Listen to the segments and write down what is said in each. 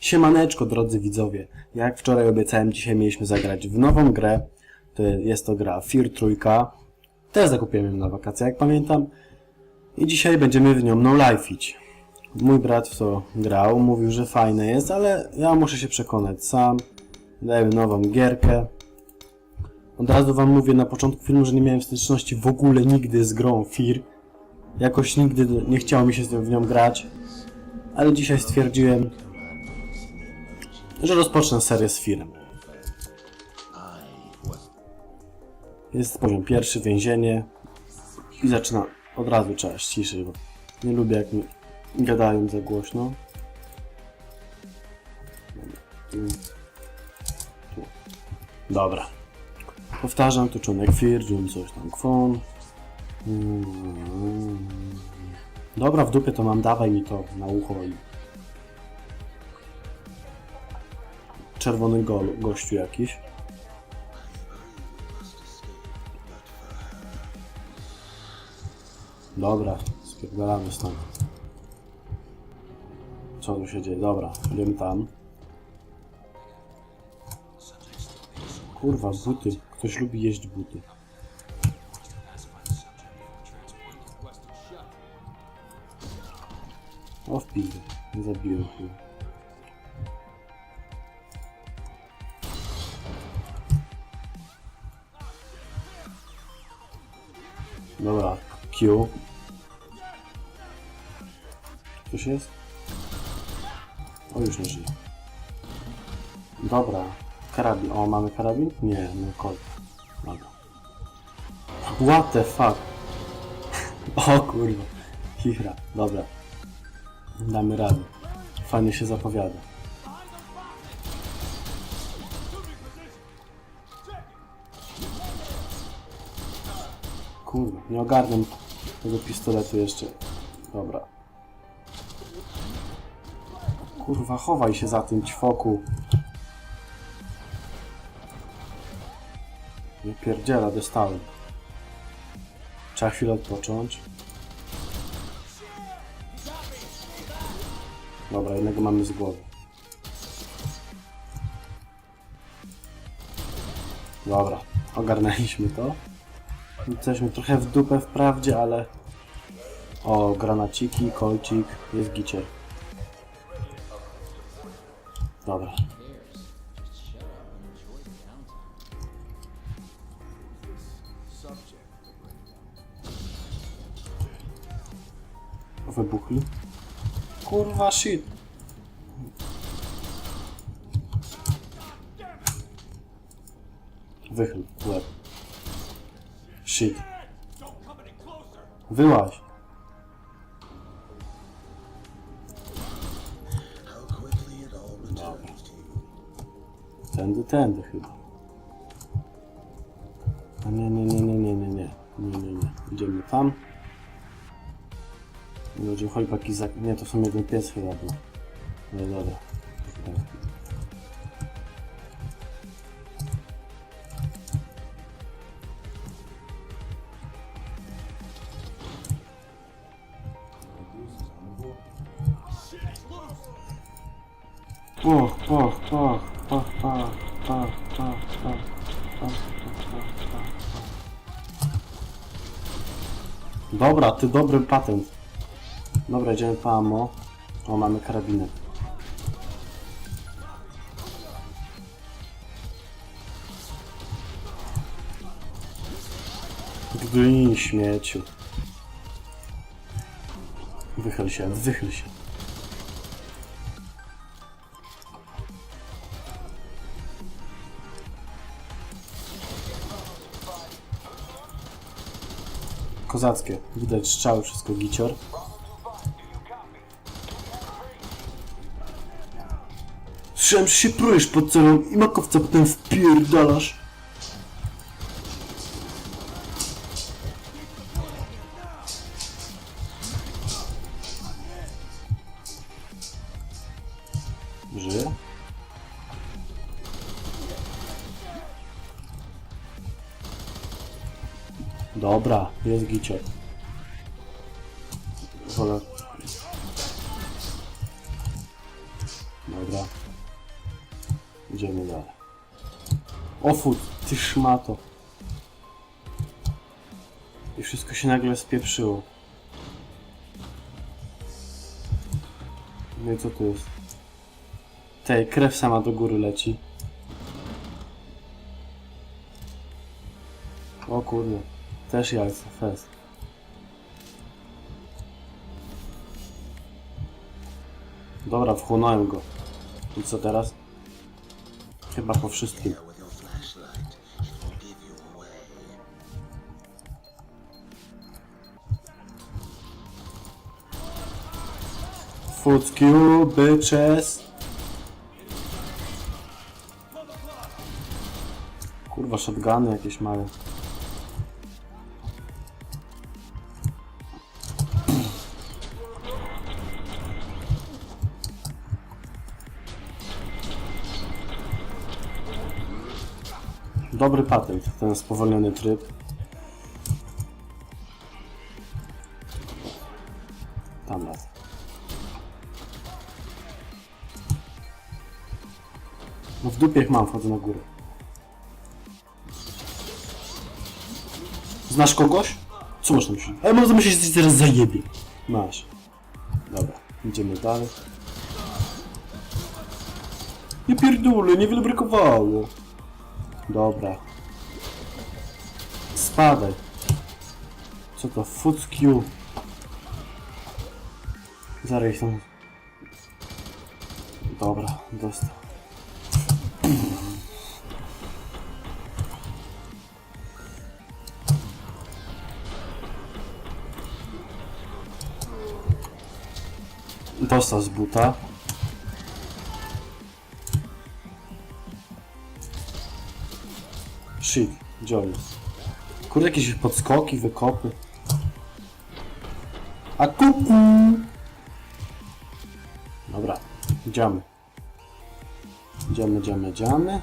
Siemaneczko, drodzy widzowie. Jak wczoraj obiecałem, dzisiaj mieliśmy zagrać w nową grę. To jest to gra Fear Trójka. Też zakupiłem ją na wakacje, jak pamiętam. I dzisiaj będziemy w nią no lifeić. Mój brat w to grał, mówił, że fajne jest, ale ja muszę się przekonać sam. Dajemy nową gierkę. Od razu wam mówię na początku filmu, że nie miałem styczności w ogóle nigdy z grą Fear. Jakoś nigdy nie chciało mi się z nią- w nią grać. Ale dzisiaj stwierdziłem, że rozpocznę serię z Firem. Jest poziom pierwszy, więzienie. I zaczyna od razu trzeba ściszy, bo nie lubię jak mi gadają za głośno. Dobra. Powtarzam, tu członek Fir, Jun coś tam kwon. Dobra, w dupie to mam, dawaj mi to na ucho i czerwony go, gościu jakiś. Dobra, spierdalamy stąd. Co tu się dzieje? Dobra, idziemy tam. Kurwa, buty. Ktoś lubi jeść buty. O w pizdę. Nie zabiłem chyba. Dobra, Q. Coś jest? O, już nie żyje. Dobra, karabin. O, mamy karabin? Nie, no kolt. Dobra. What the fuck? O kurwa. Chichra, dobra. Damy radę. Fajnie się zapowiada. Kurwa, nie ogarnę tego pistoletu jeszcze. Dobra. Kurwa, chowaj się za tym ćwoku. Nie pierdziela, dostałem. Trzeba chwilę odpocząć. Jednego mamy z głowy. Dobra, ogarnęliśmy to. Jesteśmy trochę w dupę wprawdzie, ale... O, granaciki, kolcik, jest gicier. Dobra. Wybuchli. Kurwa shit. Wychyl, łeb. Shit. Wyłaź. Tędy, tędy chyba. A nie, nie, nie, nie, nie, nie, nie. Nie, nie, nie. Idziemy tam. Nie będzie chojpaki za... Nie, to są jeden pies chyba był. No dobra. Dobra, ty dobry patent. Dobra, idziemy po. O, mamy karabinek. Gdyń śmieciu. Wychyl się, wychyl się. Kozackie. Widać strzały, wszystko gicior. Słyszałem, że się prujesz pod celą i makowca potem wpierdalasz. Jest gicior. kontroler. Dobra. Idziemy dalej. O fut, ty szmato. I wszystko się nagle spieprzyło. No i co tu jest? Tej, krew sama do góry leci. O kurde. Też jajca, fest. Dobra, wchłonąłem go. I co teraz? Chyba po wszystkim. Fuck you, bitches! Kurwa, shotguny jakieś małe. Dobry patent, ten spowolniony tryb. Tam lat. No w dupie jak mam, wchodzę na górę. Znasz kogoś? Co masz na myśli? Ale może myśleć, że jesteś teraz zajebie. Masz. Dobra, idziemy dalej. Nie pierdolę, niewiele brakowało. Dobra. Spadaj. Co to? Q. Zaraz tam. Dobra, dostał. Dostał z buta. Shit, gdzie on jest? Kurde, jakieś podskoki, wykopy. A kuku! Dobra, idziemy. Idziemy, idziemy, idziemy.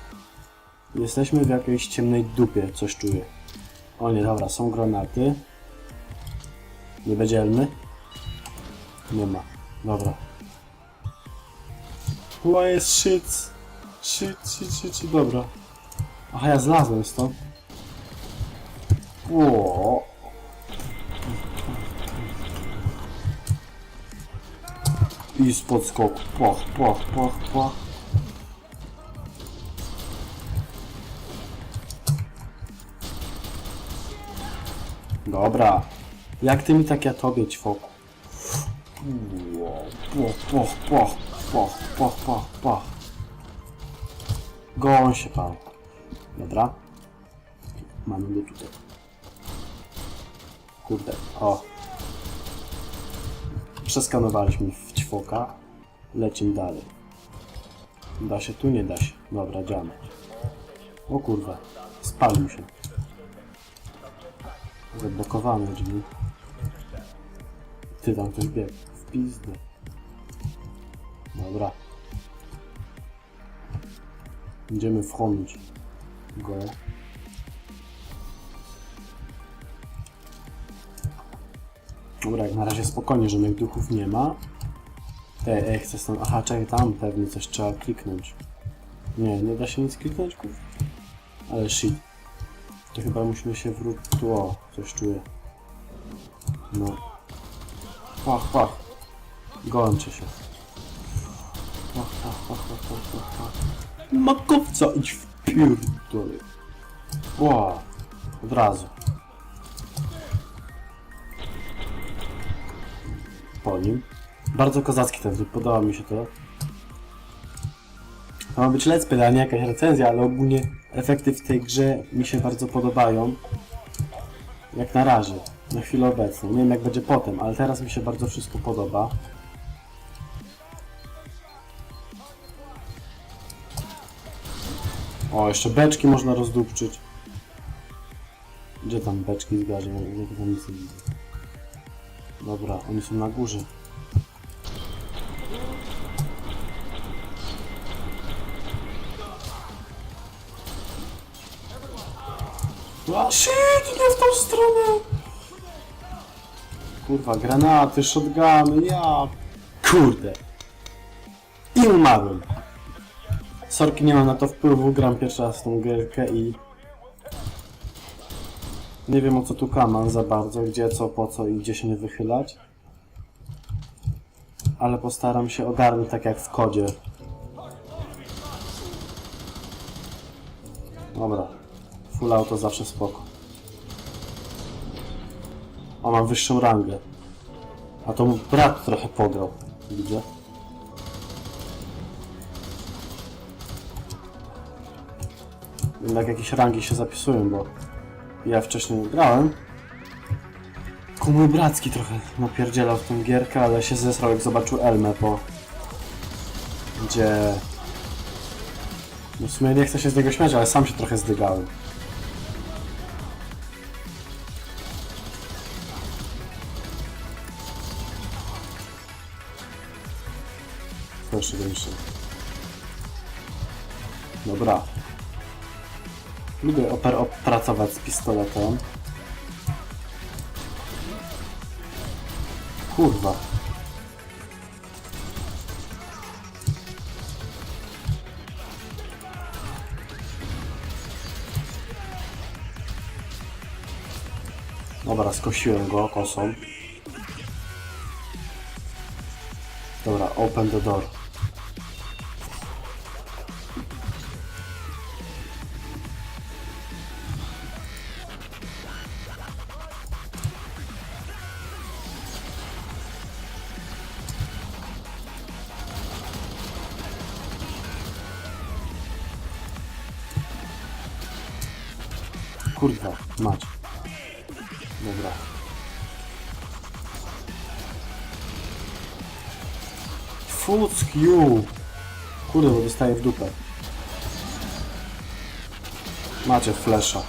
Jesteśmy w jakiejś ciemnej dupie, coś czuję. O nie, dobra, są granaty. Nie będziemy. Nie ma. Dobra. Chyba jest shit. Shit, shit, shit, shit, dobra. Aha, ja znalazłem stąd. O. I z podskoku. Poch, poch, poch, poch. Dobra. Jak ty mi tak ja tobie ćwoku? Poch, poch, poch, poch, poch, poch, poch. Goń się pan. Dobra. Mamy go tutaj. Kurde, o. Przeskanowaliśmy w ćwoka. Lecimy dalej. Da się tu? Nie da się. Dobra, działamy. O kurwa. Spalił się. Zablokowane drzwi. Ty tam ktoś biegł. W pizdę. Dobra. Będziemy wchłonąć go. Dobra, jak na razie spokojnie, żadnych duchów nie ma. Ej, ej, chcę stąd... Aha, czekaj, tam pewnie coś trzeba kliknąć. Nie, nie da się nic kliknąć, kur... Ale shit. To chyba musimy się wrócić... Tu, o, coś czuję. No. Pach, pach. Gońcie się. Pach, pach, pach, pach, pach, pach. Makowca, idź w pierdolę. Ła, od razu. Po nim. Bardzo kozacki ten tryb, podoba mi się to. To ma być let's play, a nie jakaś recenzja, ale ogólnie efekty w tej grze mi się bardzo podobają. Jak na razie, na chwilę obecną. Nie wiem jak będzie potem, ale teraz mi się bardzo wszystko podoba. O, jeszcze beczki można rozdupczyć. Gdzie tam beczki z gazie? Ja tam nic nie widzę. Dobra, oni są na górze. A shit, nie w tą stronę! Kurwa, granaty, shotguny, ja... Kurde. I umarłem. Sorki, nie mam na to wpływu, gram pierwszy raz tą gierkę i... Nie wiem o co tu kaman za bardzo, gdzie, co, po co i gdzie się nie wychylać. Ale postaram się ogarnąć tak jak w kodzie. Dobra. Full auto zawsze spoko. A mam wyższą rangę. A to mój brat trochę pograł. Widzę. Jednak jakieś rangi się zapisują, bo ja wcześniej nie grałem. Ku mój bracki trochę napierdzielał w tą gierkę, ale się zesrał jak zobaczył Elmę po... Gdzie... No w sumie nie chcę się z niego śmiać, ale sam się trochę zdygałem. Proszę większy. Dobra. Lubię oper opracować z pistoletem. Kurwa. Dobra, skosiłem go kosą. Dobra, open the door. Kurwa, mać. Dobra. Fuck you! Kurde, bo dostaję w dupę. Macie flesza.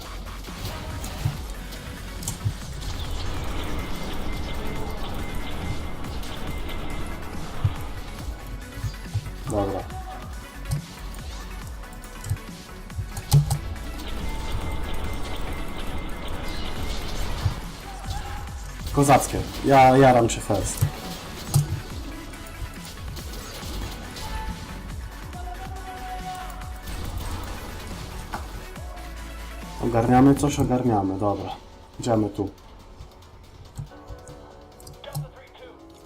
Kozackie. Ja jaram się first. Ogarniamy coś? Ogarniamy, dobra. Idziemy tu. Delta 3-2,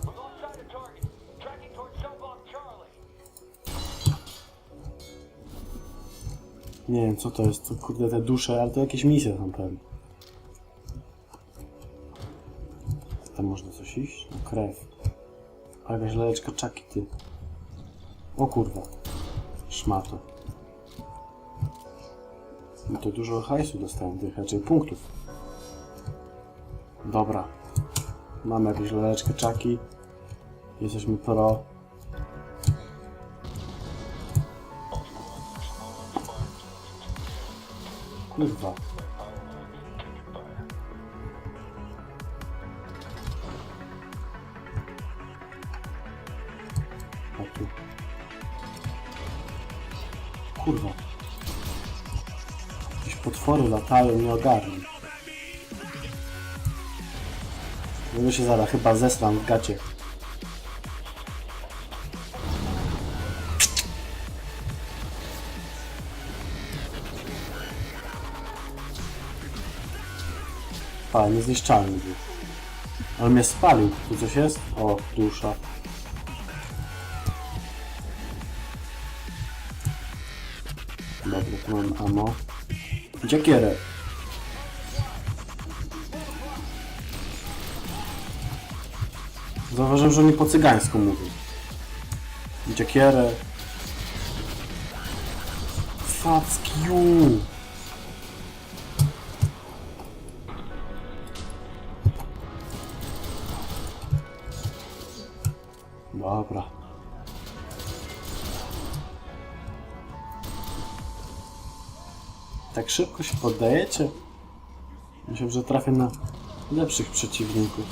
we're alongside the target, tracking towards Showbox Charlie. Nie wiem co to jest, to kurde te dusze, ale to jakieś misje są pewnie. Iść? No krew. A jakaś laleczka czaki, ty. O kurwa. Szmato. No to dużo hajsu dostałem, tych raczej punktów. Dobra. Mamy jakieś laleczkę czaki. Jesteśmy pro. Kurwa. Potwory latają, nie ogarnę. No się zaraz chyba zesram w gacie. A, niezniszczalny był. Ale mnie spalił. Tu coś jest? O, dusza. Dobra, tu mam ammo. Dziakierę. Zauważyłem, że oni po cygańsku mówią. Dziakierę. Fuck you! Dobra. Tak szybko się poddajecie? Myślę, że trafię na lepszych przeciwników.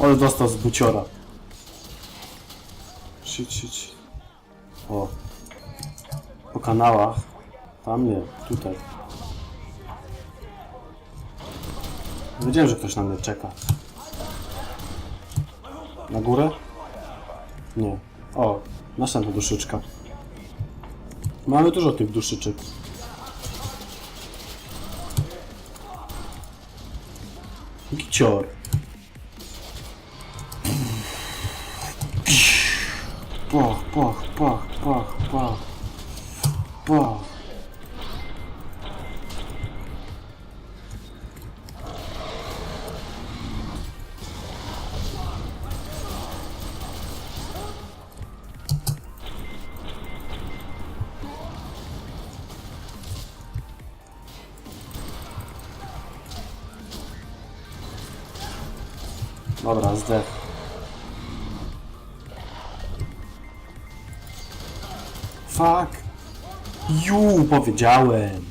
Ale dostał z buciora. Shit. O. Po kanałach. Tam nie, tutaj. Wiedziałem, że ktoś na mnie czeka. Na górę? Nie. O, następna duszyczka. Mamy dużo tych duszyczek. Gicior. Pach, pach, Dobra, zdech. Fuck. Ju, powiedziałem.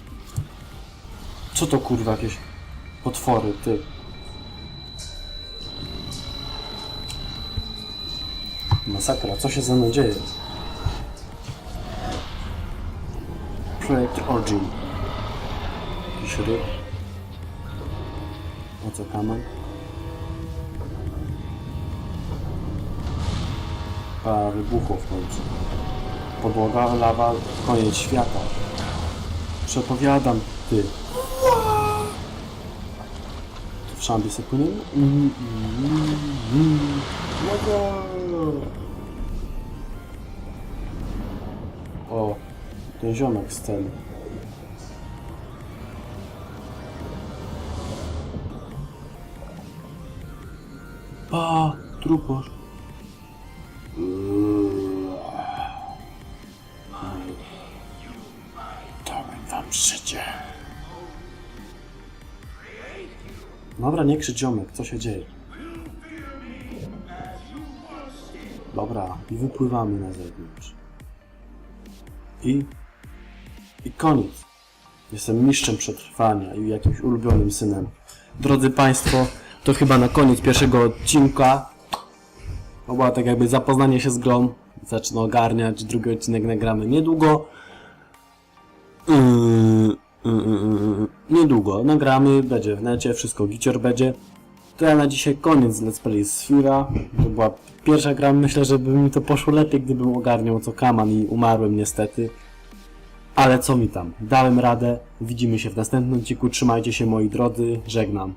Co to kurwa jakieś potwory, ty. Masakra, co się ze mną dzieje? Projekt Origin. Jakiś ryb. O co kamen? A, wybuchło w końcu. Podłoga, lawa, koniec świata. Przepowiadam, ty. W szambie płynie? Mm, mm, mm. O, ten ziomek z celi. Pa, trupor. Dobra, nie krzycz ziomek, co się dzieje? Dobra, i wypływamy na zewnątrz. I... I koniec. Jestem mistrzem przetrwania i jakimś ulubionym synem. Drodzy Państwo, to chyba na koniec pierwszego odcinka. To była tak jakby zapoznanie się z grą. Zacznę ogarniać, drugi odcinek nagramy niedługo. Yy. Niedługo nagramy, będzie w necie, wszystko gicior będzie. To ja na dzisiaj koniec Let's Play Sfira. To była pierwsza gra, myślę, że by mi to poszło lepiej, gdybym ogarniał co kaman i umarłem niestety. Ale co mi tam, dałem radę. Widzimy się w następnym odcinku, trzymajcie się moi drodzy, żegnam.